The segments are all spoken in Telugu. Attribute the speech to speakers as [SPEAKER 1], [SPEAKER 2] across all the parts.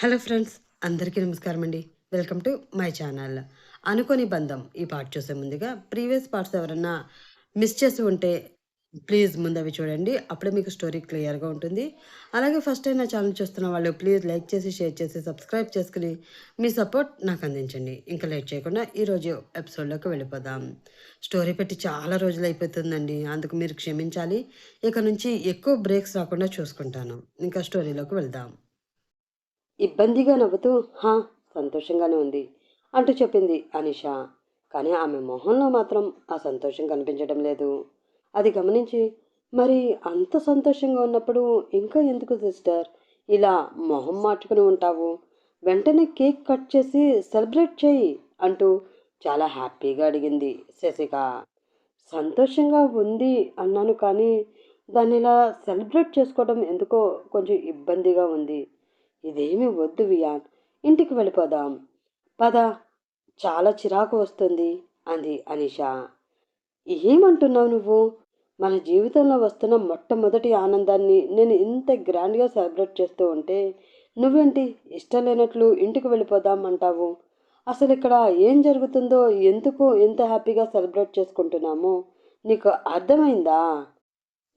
[SPEAKER 1] హలో ఫ్రెండ్స్ అందరికీ నమస్కారం అండి. Welcome to my channel. అనుకోని బంధం ఈ పార్ట్ చూసే ముందుగా ప్రీవియస్ పార్ట్స్ ఎవరన్నా మిస్ చేసి ఉంటే ప్లీజ్ ముందు అవి చూడండి. అప్పుడే మీకు స్టోరీ క్లియర్గా ఉంటుంది. అలాగే ఫస్ట్ టైం నా ఛానల్ చూస్తున్న వాళ్ళు ప్లీజ్ లైక్ చేసి షేర్ చేసి సబ్స్క్రైబ్ చేసుకుని మీ సపోర్ట్ నాకు అందించండి. ఇంకా లేట్ చేయకుండా ఈరోజు ఎపిసోడ్లోకి వెళ్ళిపోదాం. స్టోరీ పెట్టి చాలా రోజులు అయిపోతుందండి. అందుకు మీరు క్షమించాలి. ఇక నుంచి ఎక్కువ బ్రేక్స్ రాకుండా చూసుకుంటాను. ఇంకా స్టోరీలోకి వెళ్దాం. ఇబ్బందిగా నవ్వుతూ హా సంతోషంగానే ఉంది అంటూ చెప్పింది అనిష. కానీ ఆమె మొహంలో మాత్రం ఆ సంతోషం కనిపించడం లేదు. అది గమనించి మరి అంత సంతోషంగా ఉన్నప్పుడు ఇంకా ఎందుకు సిస్టర్? ఇలా మొహం మార్చుకుని ఉంటావు. వెంటనే కేక్ కట్ చేసి సెలబ్రేట్ చేయి అంటూ చాలా హ్యాపీగా అడిగింది శశిక. సంతోషంగా ఉంది అన్నాను కానీ దాన్ని ఇలా సెలబ్రేట్ చేసుకోవడం ఎందుకో కొంచెం ఇబ్బందిగా ఉంది. ఇదేమి వద్దు వియాన్ ఇంటికి వెళ్ళిపోదాం. పద చాలా చిరాకు వస్తుంది అంది అనిష. ఏమంటున్నావు నువ్వు? మన జీవితంలో వస్తున్న మొట్టమొదటి ఆనందాన్ని నేను ఇంత గ్రాండ్గా సెలబ్రేట్ చేస్తూ ఉంటే నువ్వేంటి ఇష్టం లేనట్లు ఇంటికి వెళ్ళిపోదాం అంటావు? అసలు ఇక్కడ ఏం జరుగుతుందో ఎందుకు ఎంత హ్యాపీగా సెలబ్రేట్ చేసుకుంటున్నామో నీకు అర్థమైందా?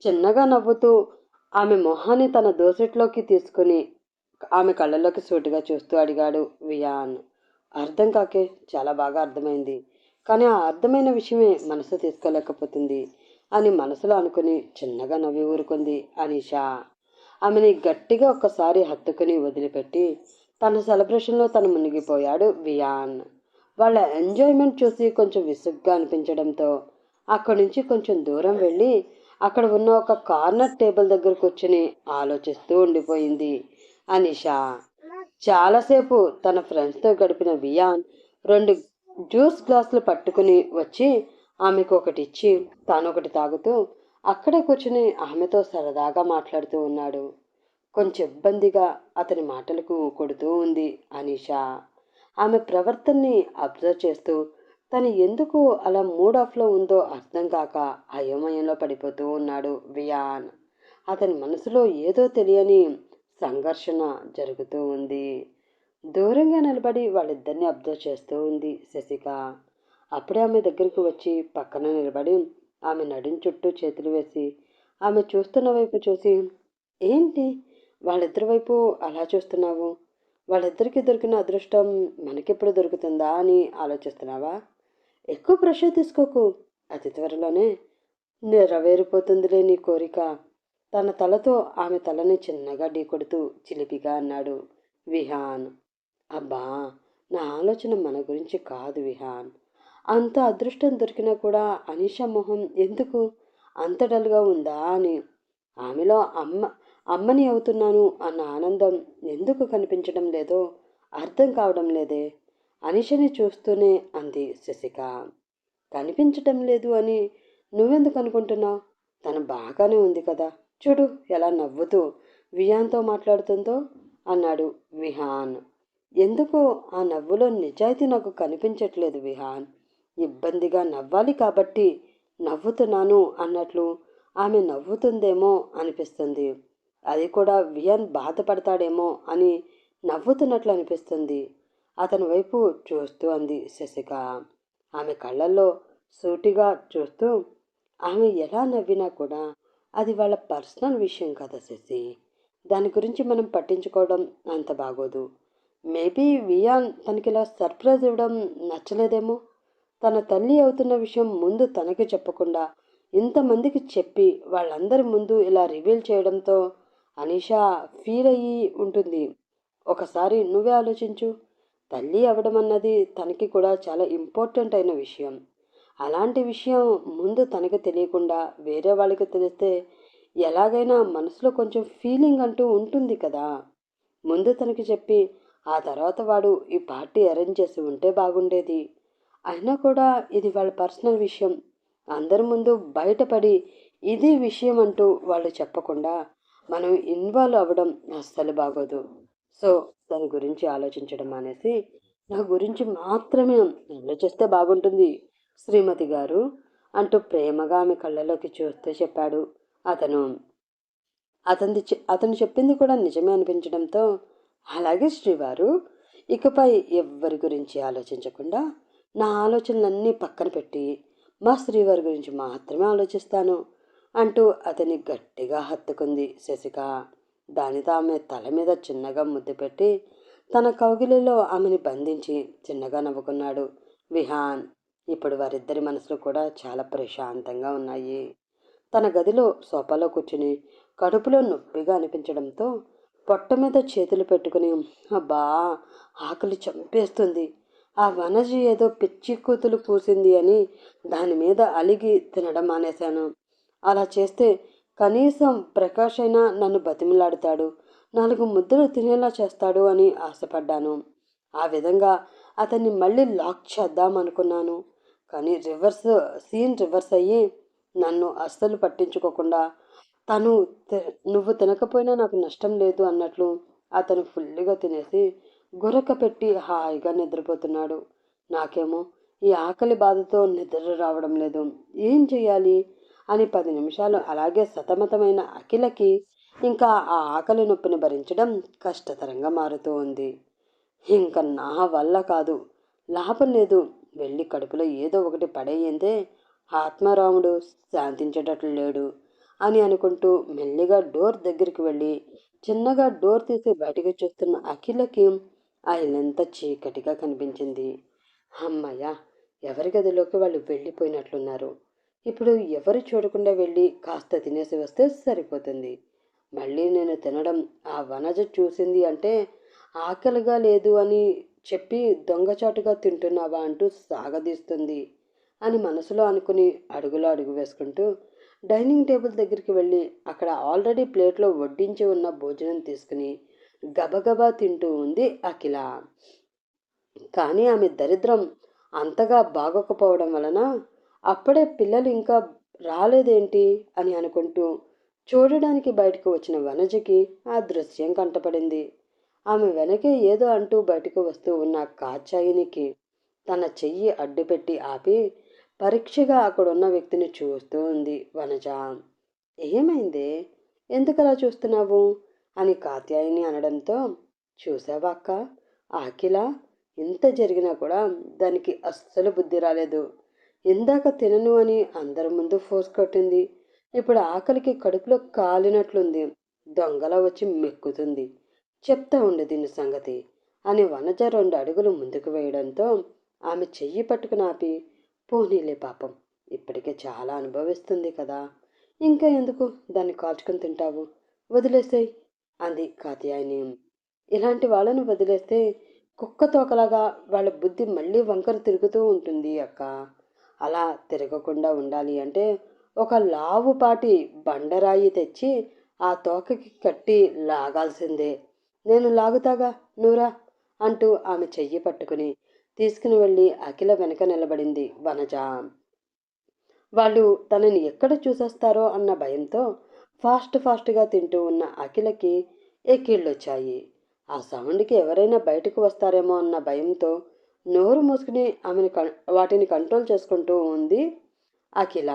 [SPEAKER 1] చిన్నగా నవ్వుతూ ఆమె మొహాన్ని తన దోసెట్లోకి తీసుకుని ఆమె కళ్ళల్లోకి సూటిగా చూస్తూ అడిగాడు వియాన్. అర్థం కాకే చాలా బాగా అర్థమైంది. కానీ ఆ అర్థమైన విషయమే మనసు తీసుకోలేకపోతుంది అని మనసులో అనుకుని చిన్నగా నవ్వి ఊరుకుంది అనీషా. ఆమెని గట్టిగా ఒక్కసారి హత్తుకుని వదిలిపెట్టి తన సెలబ్రేషన్లో తను మునిగిపోయాడు వియాన్. వాళ్ళ ఎంజాయ్మెంట్ చూసి కొంచెం విసుగ్గా అనిపించడంతో అక్కడి నుంచి కొంచెం దూరం వెళ్ళి అక్కడ ఉన్న ఒక కార్నర్ టేబుల్ దగ్గర కూర్చుని ఆలోచిస్తూ ఉండిపోయింది. అనిషా. చాలాసేపు తన ఫ్రెండ్స్తో గడిపిన వియాన్ రెండు జ్యూస్ గ్లాసులు పట్టుకుని వచ్చి ఆమెకు ఒకటి ఇచ్చి తాను ఒకటి తాగుతూ అక్కడే కూర్చుని ఆమెతో సరదాగా మాట్లాడుతూ ఉన్నాడు. కొంచెం ఇబ్బందిగా అతని మాటలకు కొడుతూ ఉంది అనిషా. ఆమె ప్రవర్తనని అబ్జర్వ్ చేస్తూ తను ఎందుకు అలా మూడ్ ఆఫ్లో ఉందో అర్థం కాక అయోమయంలో పడిపోతూ ఉన్నాడు వియాన్. అతని మనసులో ఏదో తెలియని సంఘర్షణ జరుగుతూ ఉంది. దూరంగా నిలబడి వాళ్ళిద్దరిని అబ్జర్వ్ చేస్తూ ఉంది శశిక. అప్పుడే ఆమె దగ్గరికి వచ్చి పక్కన నిలబడి ఆమె నడుం చుట్టూ చేతులు వేసి ఆమె చూస్తున్న వైపు చూసి ఏంటి? వాళ్ళిద్దరి వైపు అలా చూస్తున్నావు? వాళ్ళిద్దరికి దొరికిన అదృష్టం మనకెప్పుడు దొరుకుతుందా? అని ఆలోచిస్తున్నావా? ఎక్కువ ప్రెషర్ తీసుకోకు. అతి త్వరలోనే నెరవేరిపోతుందిలే నీ కోరిక. తన తలతో ఆమె తలని చిన్నగా ఢీకొడుతూ చిలిపిగా అన్నాడు విహాన్. అబ్బా నా ఆలోచన మన గురించి కాదు విహాన్. అంత అదృష్టం దొరికినా కూడా అనీష మొహం ఎందుకు? అంత డల్గా ఉందా అని. ఆమెలో అమ్మ అమ్మని అవుతున్నాను అన్న ఆనందం ఎందుకు కనిపించడం లేదో అర్థం కావడం లేదే. అనిషని చూస్తూనే అంది శశిక. కనిపించటం లేదు అని నువ్వెందుకు అనుకుంటున్నావు? తను బాగానే ఉంది కదా. చూడు ఎలా నవ్వుతూ వియాన్తో మాట్లాడుతుందో అన్నాడు విహాన్. ఎందుకో ఆ నవ్వులో నిజాయితీ నాకు కనిపించట్లేదు విహాన్. ఇబ్బందిగా నవ్వాలి కాబట్టి నవ్వుతున్నాను అన్నట్లు ఆమె నవ్వుతుందేమో అనిపిస్తుంది. అది కూడా వియాన్ బాధపడతాడేమో అని నవ్వుతున్నట్లు అనిపిస్తుంది. అతని వైపు చూస్తూ అంది శశిక. ఆమె కళ్ళల్లో సూటిగా చూస్తూ ఆమె ఎలా నవ్వినా కూడా అది వాళ్ళ పర్సనల్ విషయం కదా శశి. దాని గురించి మనం పట్టించుకోవడం అంత బాగోదు. మేబీ వియాన్ తనకి ఇలా సర్ప్రైజ్ ఇవ్వడం నచ్చలేదేమో? తన తల్లి అవుతున్న విషయం ముందు తనకి చెప్పకుండా ఇంతమందికి చెప్పి వాళ్ళందరి ముందు ఇలా రివీల్ చేయడంతో అనీషా ఫీల్ అయ్యి ఉంటుంది. ఒకసారి నువ్వే ఆలోచించు. తల్లి అవ్వడం అన్నది తనకి కూడా చాలా ఇంపార్టెంట్ అయిన విషయం. అలాంటి విషయం ముందు తనకు తెలియకుండా వేరే వాళ్ళకి తెలిస్తే ఎలాగైనా మనసులో కొంచెం ఫీలింగ్ అంటూ ఉంటుంది కదా. ముందు తనకి చెప్పి ఆ తర్వాత వాడు ఈ పార్టీ అరేంజ్ చేసి ఉంటే బాగుండేది. అయినా కూడా ఇది వాళ్ళ పర్సనల్ విషయం. అందరి ముందు బయటపడి ఇది విషయం అంటూ వాళ్ళు చెప్పకుండా మనం ఇన్వాల్వ్ అవ్వడం అస్సలు బాగోదు. సో దాని గురించి ఆలోచించడం అనేసి నా గురించి మాత్రమే ఆలోచిస్తే బాగుంటుంది. శ్రీమతి గారు అంటూ ప్రేమగా ఆమె కళ్ళలోకి చూస్తూ చెప్పాడు అతను. అతని అతను చెప్పింది కూడా నిజమే అనిపించడంతో అలాగే శ్రీవారు ఇకపై ఎవ్వరి గురించి ఆలోచించకుండా నా ఆలోచనలన్నీ పక్కన పెట్టి మా శ్రీవారి గురించి మాత్రమే ఆలోచిస్తాను అంటూ అతని గట్టిగా హత్తుకుంది శశిక. దానితో ఆమె తల మీద చిన్నగా ముద్దు పెట్టి తన కౌగిలిలో ఆమెని బంధించి చిన్నగా నవ్వుకున్నాడు విహాన్. ఇప్పుడు వారిద్దరి మనసులు కూడా చాలా ప్రశాంతంగా ఉన్నాయి. తన గదిలో సోఫాలో కూర్చుని కడుపులో నొప్పిగా అనిపించడంతో పొట్ట మీద చేతులు పెట్టుకుని అబ్బా ఆకలి చంపేస్తుంది. ఆ వనజి ఏదో పిచ్చి కూతులు పూసింది అని దాని మీద అలిగి తినడం మానేశాను. అలా చేస్తే కనీసం ప్రకాష్ అయినా నన్ను బతిమిలాడుతాడు. నాలుగు ముద్దలు తినేలా చేస్తాడు అని ఆశపడ్డాను. ఆ విధంగా అతన్ని మళ్ళీ లాక్ చేద్దామనుకున్నాను. కానీ రివర్స్ సీన్ రివర్స్ అయ్యి నన్ను అస్సలు పట్టించుకోకుండా తను నువ్వు తినకపోయినా నాకు నష్టం లేదు అన్నట్లు అతను ఫుల్గా తినేసి గురక పెట్టి హాయిగా నిద్రపోతున్నాడు. నాకేమో ఈ ఆకలి బాధతో నిద్ర రావడం లేదు. ఏం చేయాలి అని పది నిమిషాలు అలాగే సతమతమైన అఖిలకి ఇంకా ఆ ఆకలి నొప్పిని భరించడం కష్టతరంగా మారుతూ ఉంది. ఇంకా నా వల్ల కాదు. లాభం లేదు. వెళ్ళి కడుపులో ఏదో ఒకటి పడేయందే ఆత్మారాముడు శాంతించేటట్లు లేడు అని అనుకుంటూ మెల్లిగా డోర్ దగ్గరికి వెళ్ళి చిన్నగా డోర్ తీసి బయటకు చూస్తున్న అఖిలకి ఆయనంత చీకటిగా కనిపించింది. అమ్మయ్య ఎవరి గదిలోకి వాళ్ళు వెళ్ళిపోయినట్లున్నారు? ఇప్పుడు ఎవరు చూడకుండా వెళ్ళి కాస్త తినేసి వస్తే సరిపోతుంది. మళ్ళీ నేను తినడం ఆ వనజ చూసింది అంటే ఆకలిగా లేదు అని చెప్పి దొంగచాటుగా తింటున్నావా అంటూ సాగదీస్తుంది అని మనసులో అనుకుని అడుగులో అడుగు వేసుకుంటూ డైనింగ్ టేబుల్ దగ్గరికి వెళ్ళి అక్కడ ఆల్రెడీ ప్లేట్లో వడ్డించి ఉన్న భోజనం తీసుకుని గబగబా తింటూ ఉంది అఖిల. కానీ ఆమె దరిద్రం అంతగా బాగోకపోవడం వలన అప్పుడే పిల్లలు ఇంకా రాలేదేంటి అని అనుకుంటూ చూడడానికి బయటకు వచ్చిన వనజకి ఆ దృశ్యం కంటపడింది. ఆమె వెనకే ఏదో అంటూ బయటకు వస్తూ ఉన్న కాచాయినికి తన చెయ్యి అడ్డుపెట్టి ఆపి పరీక్షగా అక్కడున్న వ్యక్తిని చూస్తూ ఉంది. వనజ ఏమైంది? ఎందుకలా చూస్తున్నావు? అని కాత్యాయిని అనడంతో చూసావా అక్క? ఆకిల ఇంత జరిగినా కూడా దానికి అస్సలు బుద్ధి రాలేదు. ఇందాక తినను అని అందరి ముందు ఫోర్స్ కొట్టింది. ఇప్పుడు ఆకలికి కడుపులో కాలినట్లుంది. దొంగలా వచ్చి మెక్కుతుంది. చెప్తా ఉండే దీని సంగతి అని వనజ రెండు అడుగులు ముందుకు వేయడంతో ఆమె చెయ్యి పట్టుకుని ఆపి పోనీలే పాపం ఇప్పటికే చాలా అనుభవిస్తుంది కదా. ఇంకా ఎందుకు దాన్ని కాల్చుకొని తింటావు? వదిలేసేయ్ అంది కాత్యాయని. ఇలాంటి వాళ్ళను వదిలేస్తే కుక్క తోకలాగా వాళ్ళ బుద్ధి మళ్ళీ వంకర తిరుగుతూ ఉంటుంది అక్క. అలా తిరగకుండా ఉండాలి అంటే ఒక లావుపాటి బండరాయి తెచ్చి ఆ తోకకి కట్టి లాగాల్సిందే. నేను లాగుతాగా? నూరా? అంటూ ఆమె చెయ్యి పట్టుకుని తీసుకుని వెళ్ళి అఖిల వెనక నిలబడింది వనజ. వాళ్ళు తనని ఎక్కడ చూసేస్తారో అన్న భయంతో ఫాస్ట్ ఫాస్ట్గా తింటూ ఉన్న అఖిలకి ఎక్కిళ్ళొచ్చాయి ఆ సౌండ్కి ఎవరైనా బయటకు వస్తారేమో అన్న భయంతో నోరు మూసుకుని ఆమెను వాటిని కంట్రోల్ చేసుకుంటూ ఉంది అఖిల.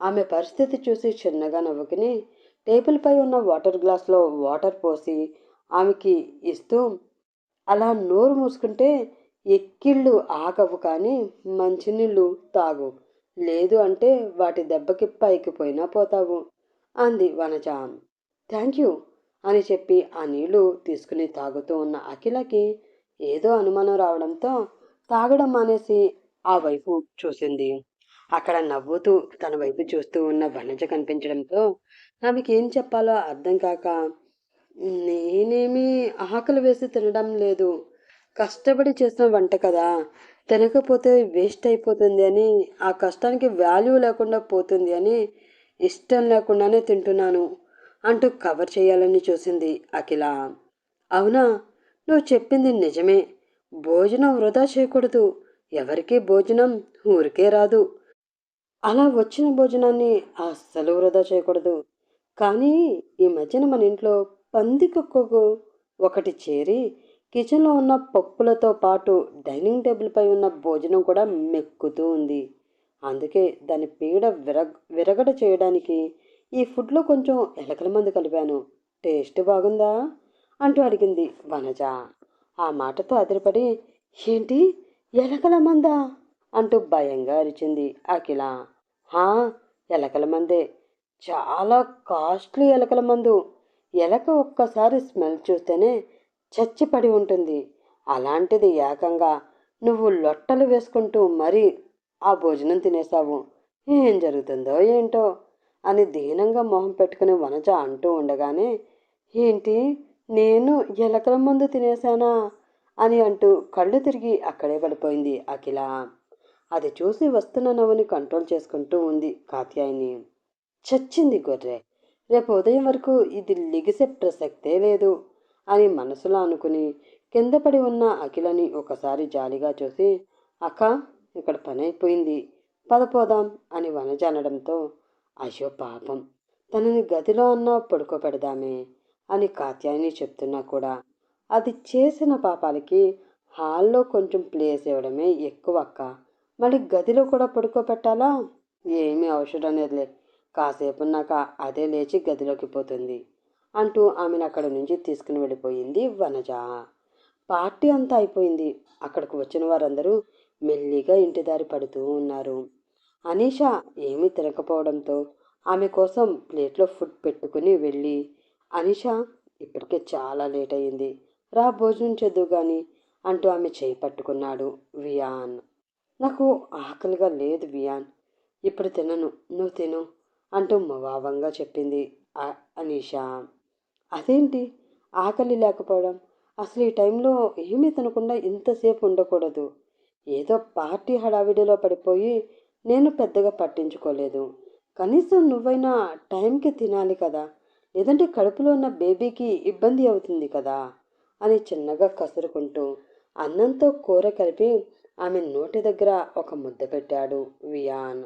[SPEAKER 1] ఆమె పరిస్థితి చూసి చిన్నగా నవ్వుకుని టేబుల్పై ఉన్న వాటర్ గ్లాస్లో వాటర్ పోసి ఆమెకి ఇస్తూ అలా నోరు మూసుకుంటే ఎక్కిళ్ళు ఆగవు కానీ మంచినీళ్ళు తాగు. లేదు అంటే వాటి దెబ్బకి పైకి పోయినా పోతావు అంది వనజ థ్యాంక్ యూ అని చెప్పి ఆ నీళ్ళు తీసుకుని తాగుతూ ఉన్న అఖిలకి ఏదో అనుమానం రావడంతో తాగడం మానేసి ఆ వైపు చూసింది. అక్కడ నవ్వుతూ తన వైపు చూస్తూ ఉన్న వనజ కనిపించడంతో ఆమెకి ఏం చెప్పాలో అర్థం కాక నేనేమి ఆకలి వేసి తినడం లేదు. కష్టపడి చేసిన వంట కదా. తినకపోతే వేస్ట్ అయిపోతుంది అని ఆ కష్టానికి వాల్యూ లేకుండా పోతుంది అని ఇష్టం లేకుండానే తింటున్నాను అంటూ కవర్ చేయాలని చూసింది అఖిల. అవునా? నువ్వు చెప్పింది నిజమే. భోజనం వృధా చేయకూడదు. ఎవరికీ భోజనం ఊరికే రాదు. అలా వచ్చిన భోజనాన్ని అస్సలు వృధా చేయకూడదు. కానీ ఈ మధ్యన మన ఇంట్లో పంది కుక్కకు ఒకటి చేరి కిచెన్లో ఉన్న పప్పులతో పాటు డైనింగ్ టేబుల్పై ఉన్న భోజనం కూడా మెక్కుతూ ఉంది. అందుకే దాని పీడ విరగ విరగడ చేయడానికి ఈ ఫుడ్లో కొంచెం ఎలకల మందు కలిపాను. టేస్ట్ బాగుందా? అంటూ అడిగింది వనజ. ఆ మాటతో అదిరిపడి ఏంటి? ఎలకల మందా? అంటూ భయంగా అరిచింది అఖిల. హా ఎలకల మందే. చాలా కాస్ట్లీ ఎలకల మందు. ఎలక ఒక్కసారి స్మెల్ చూస్తేనే చచ్చిపడి ఉంటుంది. అలాంటిది ఏకంగా నువ్వు లొట్టలు వేసుకుంటూ మరీ ఆ భోజనం తినేసావు ఏం జరుగుతుందో ఏంటో అని దీనంగా మొహం పెట్టుకుని వనజ అంటూ ఉండగానే ఏంటి? నేను ఎలకల మందు తినేశానా? అని అంటూ కళ్ళు తిరిగి అక్కడే పడిపోయింది అఖిల. అది చూసి వస్తున్న నవ్వుని కంట్రోల్ చేసుకుంటూ ఉంది కాత్యాయిని. చచ్చింది గొర్రె. రేపు ఉదయం వరకు ఇది లిగిసే ప్రసక్తే లేదు అని మనసులో అనుకుని కింద పడి ఉన్న అఖిలని ఒకసారి జాలిగా చూసి అక్క ఇక్కడ పని అయిపోయింది పదపోదాం అని వనజ అనడంతో అయ్యో పాపం తనని గదిలో అన్నా పడుకోబెడదామే అని కాత్యాయని చెప్తున్నా కూడా. అది చేసిన పాపాలకి హాల్లో కొంచెం ప్లేస్ ఇవ్వడమే ఎక్కువ అక్క. మళ్ళీ గదిలో కూడా పడుకోబెట్టాలా ఏమీ అవసరం లేదులే. కాసేపున్నాక అదే లేచి గదిలోకి పోతుంది అంటూ ఆమెను అక్కడ నుంచి తీసుకుని వెళ్ళిపోయింది వనజ. పార్టీ అంతా అయిపోయింది. అక్కడికి వచ్చిన వారందరూ మెల్లిగా ఇంటి దారి పడుతూ ఉన్నారు. అనీష ఏమీ తినకపోవడంతో ఆమె కోసం ప్లేట్లో ఫుడ్ పెట్టుకుని వెళ్ళి అనీష ఇప్పటికే చాలా లేట్ అయింది. రా భోజనం చేద్దు కానీ అంటూ ఆమె చేయి పట్టుకున్నాడు వియాన్. నాకు ఆకలిగా లేదు వియాన్. ఇప్పుడు తినను. నువ్వు తిను. అంటూ ముభావంగా చెప్పింది అ- అనీష. అదేంటి? ఆకలి లేకపోవడం? అసలు ఈ టైంలో ఏమీ తినకుండా ఇంతసేపు ఉండకూడదు. ఏదో పార్టీ హడావిడిలో పడిపోయి నేను పెద్దగా పట్టించుకోలేదు. కనీసం నువ్వైనా టైంకి తినాలి కదా? లేదంటే కడుపులో ఉన్న బేబీకి ఇబ్బంది అవుతుంది కదా? అని చిన్నగా కసురుకుంటూ అన్నంతో కూర కలిపి ఆమె నోటి దగ్గర ఒక ముద్ద పెట్టాడు వియాన్.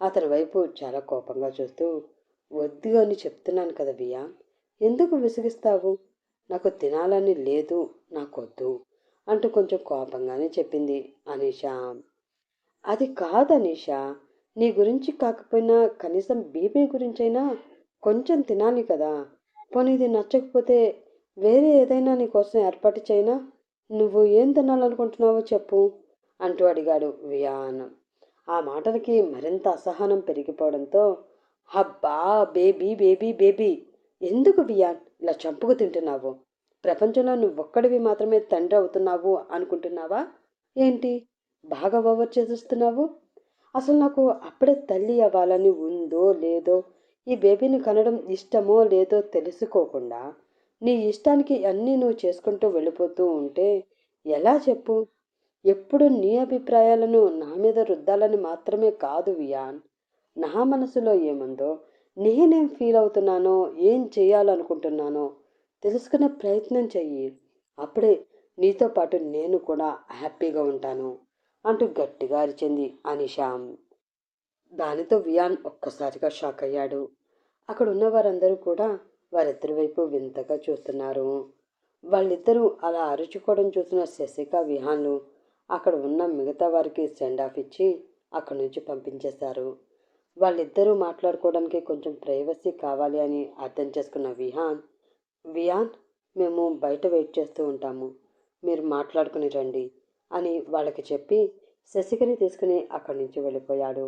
[SPEAKER 1] అతని వైపు చాలా కోపంగా చూస్తూ వద్దు అని చెప్తున్నాను కదా బియ్యా ఎందుకు విసిగిస్తావు? నాకు తినాలని లేదు నాకొద్దు అంటూ కొంచెం కోపంగానే చెప్పింది అనీషా. అది కాదు అనీషా నీ గురించి కాకపోయినా కనీసం బీబీ గురించైనా కొంచెం తినాలి కదా. పోనీ ఇది నచ్చకపోతే వేరే ఏదైనా నీ కోసం ఏర్పాటు చేయనా? నువ్వు ఏం తినాలనుకుంటున్నావో చెప్పు అంటూ అడిగాడు వియాన్. ఆ మాటలకి మరింత అసహనం పెరిగిపోవడంతో హబ్బా బేబీ బేబీ బేబీ ఎందుకు బియాన్ ఇలా చంపుకు తింటున్నావు? ప్రపంచంలో నువ్వొక్కడివి మాత్రమే తండ్రి అవుతున్నావు అనుకుంటున్నావా? ఏంటి బాగా ఓవర్ చేస్తున్నావు అసలు నాకు అప్పుడే తల్లి అవ్వాలని ఉందో లేదో ఈ బేబీని కనడం ఇష్టమో లేదో తెలుసుకోకుండా నీ ఇష్టానికి అన్నీ నువ్వు చేసుకుంటూ వెళ్ళిపోతూ ఉంటే ఎలా చెప్పు? ఎప్పుడు నీ అభిప్రాయాలను నా మీద రుద్దాలని మాత్రమే కాదు వియాన్. నా మనసులో ఏముందో నేనేం ఫీల్ అవుతున్నానో ఏం చేయాలనుకుంటున్నానో తెలుసుకునే ప్రయత్నం చెయ్యి. అప్పుడే నీతో పాటు నేను కూడా హ్యాపీగా ఉంటాను అంటూ గట్టిగా అరిచింది అనిషా దానితో వియాన్ ఒక్కసారిగా షాక్ అయ్యాడు. అక్కడ ఉన్న వారందరూ కూడా వారిద్దరి వైపు వింతగా చూస్తున్నారు. వాళ్ళిద్దరూ అలా అరుచుకోవడం చూసిన శశిక విహాన్లు అక్కడ ఉన్న మిగతా వారికి సెండ్ ఆఫ్ ఇచ్చి అక్కడి నుంచి పంపించేశారు. వాళ్ళిద్దరూ మాట్లాడుకోవడానికి కొంచెం ప్రైవసీ కావాలి అని అర్థం చేసుకున్న విహాన్ వియాన్ మేము బయట వెయిట్ చేస్తూ ఉంటాము. మీరు మాట్లాడుకుని రండి అని వాళ్ళకి చెప్పి శశికని తీసుకుని అక్కడి నుంచి వెళ్ళిపోయాడు.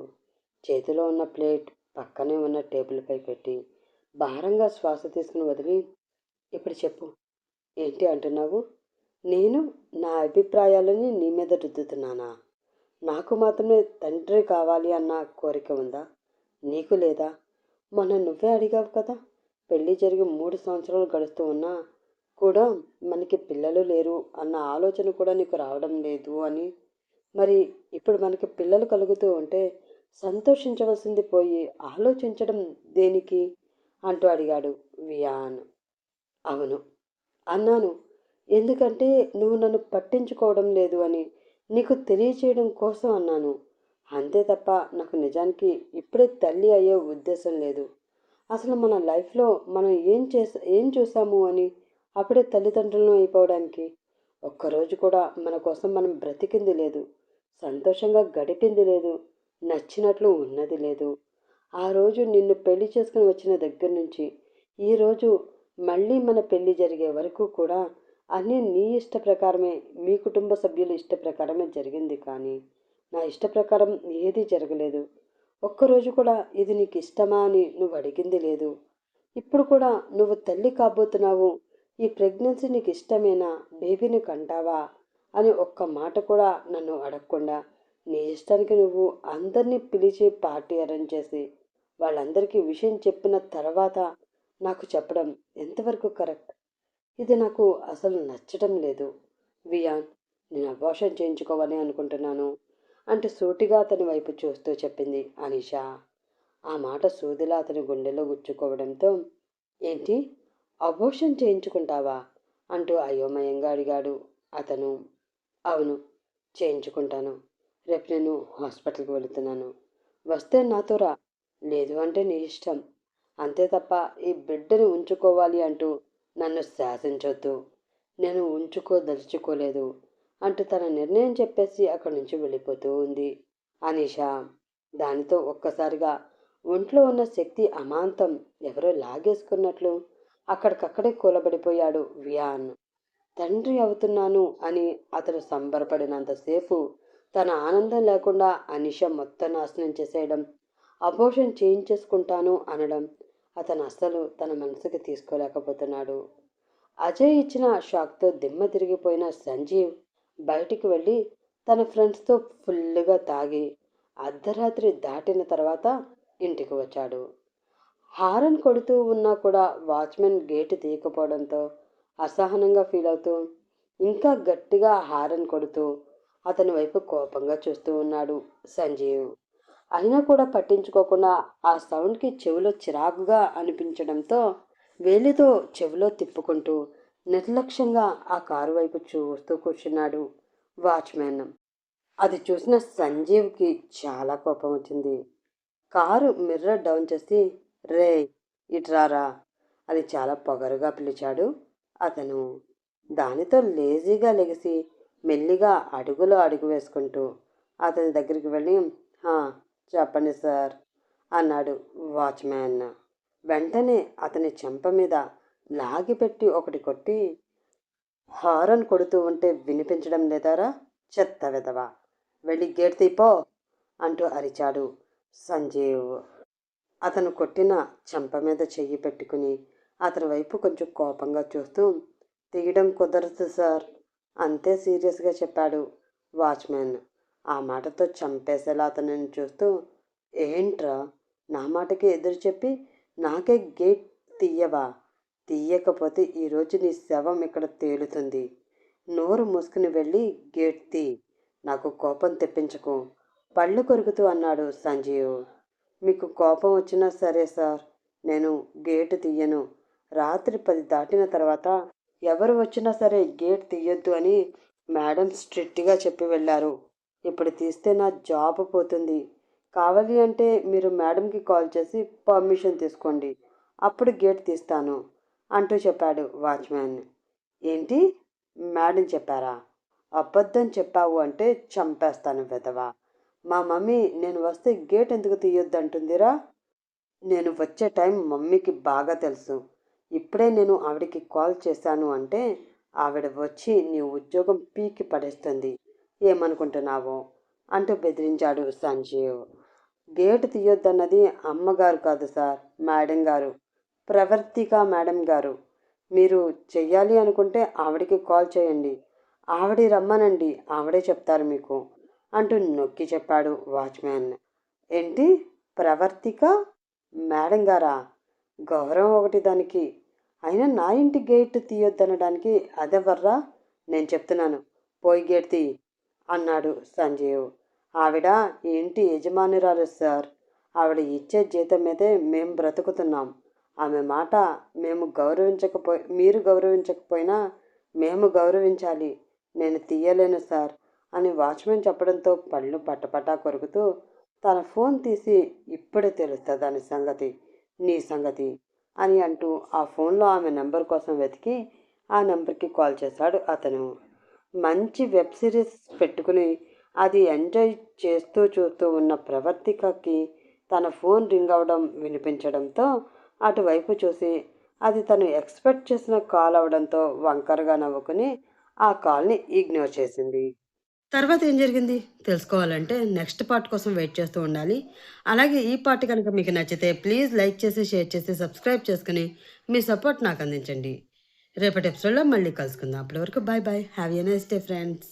[SPEAKER 1] చేతిలో ఉన్న ప్లేట్ పక్కనే ఉన్న టేబుల్పై పెట్టి భారంగా శ్వాస తీసుకుని వదిలి ఇప్పుడు చెప్పు. ఏంటి అంటున్నావు? నేను నా అభిప్రాయాలని నీ మీద రుద్దుతున్నానా? నాకు మాత్రమే తండ్రి కావాలి అన్న కోరిక ఉందా? నీకు లేదా? మొన్న నువ్వే అడిగావు కదా పెళ్ళి జరిగి మూడు సంవత్సరాలు గడుస్తూ ఉన్నా కూడా మనకి పిల్లలు లేరు అన్న ఆలోచన కూడా నీకు రావడం లేదు అని. మరి ఇప్పుడు మనకి పిల్లలు కలుగుతూ ఉంటే సంతోషించవలసింది పోయి ఆలోచించడం దేనికి? అంటూ అడిగాడు వియాన్. అవును అన్నాను. ఎందుకంటే నువ్వు నన్ను పట్టించుకోవడం లేదు అని నీకు తెలియచేయడం కోసం అన్నాను. అంతే తప్ప నాకు నిజానికి ఇప్పుడే తల్లి అయ్యే ఉద్దేశం లేదు. అసలు మన లైఫ్లో మనం ఏం చేసా ఏం చూసాము అని అప్పుడే తల్లిదండ్రులను అయిపోవడానికి. ఒక్కరోజు కూడా మన కోసం మనం బ్రతికింది లేదు. సంతోషంగా గడిపింది లేదు. నచ్చినట్లు ఉన్నది లేదు. ఆ రోజు నిన్ను పెళ్ళి చేసుకుని వచ్చిన దగ్గర నుంచి ఈరోజు మళ్ళీ మన పెళ్ళి జరిగే వరకు కూడా అన్నీ నీ ఇష్ట ప్రకారమే మీ కుటుంబ సభ్యుల ఇష్ట ప్రకారమే జరిగింది కానీ నా ఇష్ట ప్రకారం ఏదీ జరగలేదు. ఒక్కరోజు కూడా ఇది నీకు ఇష్టమా అని నువ్వు అడిగింది లేదు. ఇప్పుడు కూడా నువ్వు తల్లి కాబోతున్నావు ఈ ప్రెగ్నెన్సీ నీకు ఇష్టమేనా బేబీని కంటావా అని ఒక్క మాట కూడా నన్ను అడగకుండా నీ ఇష్టానికి నువ్వు అందరినీ పిలిచి పార్టీ అరేంజ్ చేసి వాళ్ళందరికీ విషయం చెప్పిన తర్వాత నాకు చెప్పడం ఎంతవరకు కరెక్ట్? ఇది నాకు అసలు నచ్చటం లేదు. వియాన్ నేను అబార్షన్ చేయించుకోవాలని అనుకుంటున్నాను అంటే సూటిగా అతని వైపు చూస్తూ చెప్పింది అనిషా. ఆ మాట సూదిలా అతని గుండెలో గుచ్చుకోవడంతో ఏంటి? అబోషన్ చేయించుకుంటావా? అంటూ అయోమయంగా అడిగాడు అతను. అవును చేయించుకుంటాను. రేపు నేను హాస్పిటల్కి వెళుతున్నాను. వస్తే నాతో రా. లేదు అంటే నీ ఇష్టం. అంతే తప్ప ఈ బిడ్డని ఉంచుకోవాలి అంటూ నన్ను శాసించొద్దు. నేను ఉంచుకోదలుచుకోలేదు. అంటూ తన నిర్ణయం చెప్పేసి అక్కడి నుంచి వెళ్ళిపోతూ ఉంది. అనీషా దానితో ఒక్కసారిగా ఒంట్లో ఉన్న శక్తి అమాంతం ఎవరో లాగేసుకున్నట్లు అక్కడికక్కడే కూలబడిపోయాడు వియాన్. తండ్రి అవుతున్నాను అని అతను సంబరపడినంతసేపు తన ఆనందం లేకుండా అనిష మొత్తం నాశనం చేసేయడం అపోషన్ చేయించేసుకుంటాను అనడం అతను అస్సలు తన మనసుకి తీసుకోలేకపోతున్నాడు. అజయ్ ఇచ్చిన షాక్తో దిమ్మ తిరిగిపోయిన సంజీవ్ బయటికి వెళ్ళి తన ఫ్రెండ్స్తో ఫుల్గా తాగి అర్ధరాత్రి దాటిన తర్వాత ఇంటికి వచ్చాడు. హారన్ కొడుతూ ఉన్నా కూడా వాచ్మెన్ గేటు తీయకపోవడంతో అసహనంగా ఫీల్ అవుతూ ఇంకా గట్టిగా హారన్ కొడుతూ అతని వైపు కోపంగా చూస్తూ ఉన్నాడు సంజీవ్. అయినా కూడా పట్టించుకోకుండా ఆ సౌండ్కి చెవిలో చిరాకుగా అనిపించడంతో వేలితో చెవిలో తిప్పుకుంటూ నిర్లక్ష్యంగా ఆ కారు వైపు చూస్తూ కూర్చున్నాడు వాచ్మెన్ అది చూసిన సంజీవ్కి చాలా కోపం వచ్చింది. కారు మిర్రర్ డౌన్ చేసి రే ఇట్రారా అది చాలా పొగరుగా పిలిచాడు అతను. దానితో లేజీగా లెగిసి మెల్లిగా అడుగులో అడుగు వేసుకుంటూ అతని దగ్గరికి వెళ్ళి చెప్పండి సార్ అన్నాడు వాచ్మ్యాన్. వెంటనే అతని చెంప మీద లాగిపెట్టి ఒకటి కొట్టి హారన్ కొడుతూ ఉంటే వినిపించడం లేదారా? చెత్త విధవ. వెళ్ళి గేట్ తీపో అంటూ అరిచాడు సంజీవ్. అతను కొట్టిన చెంప మీద చెయ్యి పెట్టుకుని అతని వైపు కొంచెం కోపంగా చూస్తూ తీయడం కుదరదు సార్ అంతే సీరియస్గా చెప్పాడు వాచ్మెన్ ఆ మాటతో చంపేసేలా అతనిని చూస్తూ ఏంట్రా? నా మాటకి ఎదురు చెప్పి నాకే గేట్ తీయవా? తీయకపోతే ఈరోజు నీ శవం ఇక్కడ తేలుతుంది. నోరు మూసుకుని వెళ్ళి గేట్ తీ. నాకు కోపం తెప్పించకు. పళ్ళు కొరుకుతూ అన్నాడు సంజీవ్. మీకు కోపం వచ్చినా సరే సార్ నేను గేటు తీయను. రాత్రి పది దాటిన తర్వాత ఎవరు వచ్చినా సరే గేట్ తీయొద్దు అని మేడం స్ట్రిక్ట్గా చెప్పి వెళ్ళారు. ఇప్పుడు తీస్తే నా జాబ్ పోతుంది. కావాలి అంటే మీరు మేడంకి కాల్ చేసి పర్మిషన్ తీసుకోండి. అప్పుడు గేట్ తీస్తాను అంటూ చెప్పాడు వాచ్మ్యాన్. ఏంటి? మేడం చెప్పారా? అబద్ధం చెప్పావు అంటే చంపేస్తాను వెదవా మా మమ్మీ నేను వస్తే గేట్ ఎందుకు తీయొద్దు అంటుందిరా నేను వచ్చే టైం మమ్మీకి బాగా తెలుసు. ఇప్పుడే నేను ఆవిడకి కాల్ చేశాను అంటే ఆవిడ వచ్చి నీ ఉద్యోగం పీకి పడేస్తుంది. ఏమనుకుంటున్నావు? అంటూ బెదిరించాడు సంజీవ్. గేటు తీయొద్దన్నది అమ్మగారు కాదు సార్ మేడం గారు. ప్రవర్తిక మేడం గారు. మీరు చెయ్యాలి అనుకుంటే ఆవిడకి కాల్ చేయండి. ఆవిడ రమ్మనండి ఆవిడే చెప్తారు మీకు అంటూ నొక్కి చెప్పాడు వాచ్మ్యాన్. ఏంటి? ప్రవర్తిక మేడం గారా? గౌరవం ఒకటి దానికి. అయినా నా ఇంటి గేట్ తీయొద్దనడానికి అదెవర్రా? నేను చెప్తున్నాను. పోయి గేట్ తీయి. అన్నాడు సంజీవ్. ఆవిడ ఈ ఇంటి యజమానురాలు సార్. ఆవిడ ఇచ్చే జీతం మీదే మేము బ్రతుకుతున్నాం. ఆమె మాట మేము గౌరవించకపోయి మీరు గౌరవించకపోయినా మేము గౌరవించాలి. నేను తీయలేను సార్ అని వాచ్మెన్ చెప్పడంతో పళ్ళు పట్టపట్టా కొరుకుతూ తన ఫోన్ తీసి ఇప్పుడే తెలుస్తుంది దాని సంగతి నీ సంగతి అని అంటూ ఆ ఫోన్లో ఆమె నెంబర్ కోసం వెతికి ఆ నెంబర్కి కాల్ చేశాడు అతను. మంచి వెబ్ సిరీస్ పెట్టుకుని అది ఎంజాయ్ చేస్తూ చూస్తూ ఉన్న ప్రవర్తికకి తన ఫోన్ రింగ్ అవడం వినిపించడంతో అటువైపు చూసి అది తను ఎక్స్పెక్ట్ చేసిన కాల్ అవడంతో వంకరగా నవ్వుకుని ఆ కాల్ని ఇగ్నోర్ చేసింది. తర్వాత ఏం జరిగింది? తెలుసుకోవాలంటే నెక్స్ట్ పార్ట్ కోసం వెయిట్ చేస్తూ ఉండాలి. అలాగే ఈ పార్ట్ కనుక మీకు నచ్చితే ప్లీజ్ లైక్ చేసి షేర్ చేసి సబ్స్క్రైబ్ చేసుకుని మీ సపోర్ట్ నాకు అందించండి. రేపటి ఎపిసోడ్లో మళ్ళీ కలుసుకుందాం. అప్పటి వరకు bye bye have a nice day friends